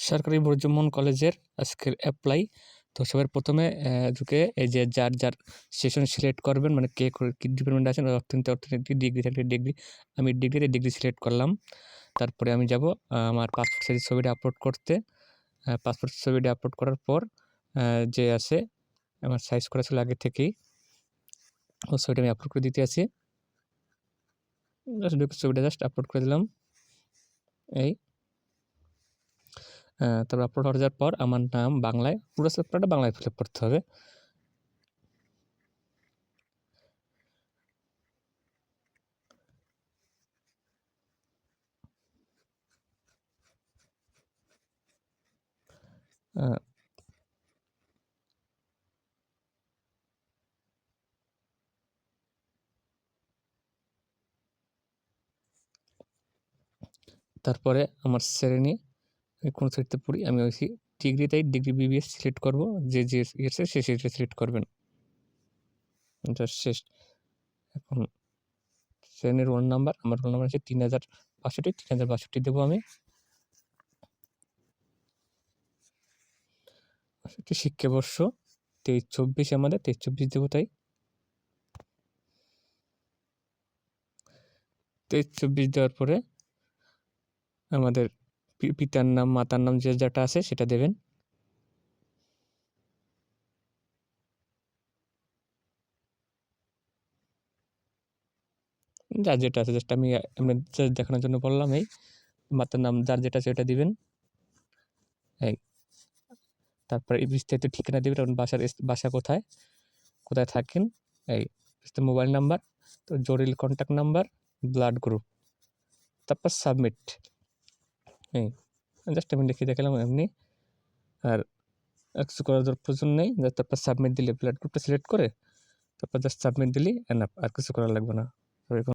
সরকারি ব্রজমোহন কলেজের আজকের অ্যাপ্লাই তো সবার প্রথমে ঢুকে এই যে যার যার সেশন সিলেক্ট করবেন মানে কে কি ডিপার্টমেন্ট আছেন অর্থনীতি অর্থনীতি ডিগ্রি থাকলে ডিগ্রি আমি ডিগ্রিতে ডিগ্রি সিলেক্ট করলাম। তারপরে আমি যাব আমার পাসপোর্ট সাইজ ছবিটা আপলোড করতে। পাসপোর্ট ছবিটা আপলোড করার পর যে আছে, আমার সাইজ করা ছিল আগে থেকেই, ও ছবিটা আমি আপলোড করে দিতে আছি। ছবিটা জাস্ট আপলোড করে দিলাম। এই। তারপর আপলোড হয়ে যাওয়ার পর আমার নাম বাংলায়, পুরো পেপারটা বাংলায় ফিল করতে হবে। তারপরে আমার শ্রেণি কোন শ্রেণীতে পড়ি, আমি ওই ডিগ্রিতেই ডিগ্রি বিবিএস সিলেক্ট করব, যে যে ইয়েছে সে সেটা সিলেক্ট করবেন। জাস্ট শেষ। এখন শ্রেণির রোল নাম্বার আমার রোল নাম্বার আছে তিন হাজার বাষট্টি, তিন হাজার বাষট্টি দেবো আমি। বাষট্টি শিক্ষাবর্ষ, তেইশ চব্বিশ আমাদের, তেইশ চব্বিশ দেবো তাই। তেইশ চব্বিশ দেওয়ার পরে আমাদের পিতার নাম, মাতার নাম যে যেটা আছে সেটা দেবেন। যার যেটা আছে জাস্ট আমি এমনি দেখানোর জন্য বললাম এই মাতার নাম, যার যেটা আছে ওটা দিবেন। এই, তারপরে এই বিস্তারিত ঠিকানা দেবেন এবং বাসার বাসা কোথায়? কোথায় থাকেন? এই মোবাইল নাম্বার তো জরুরি কন্ট্যাক্ট নাম্বার ব্লাড গ্রুপ তারপর সাবমিট এই জাস্ট আমি লিখে দেখালাম এমনি। আর কিছু করার প্রয়োজন নেই জাস্ট তারপর সাবমিট দিলে ব্লাড গ্রুপটা সিলেক্ট করে, তারপর জাস্ট সাবমিট দিলি এনাফ আর কিছু করা লাগবে না।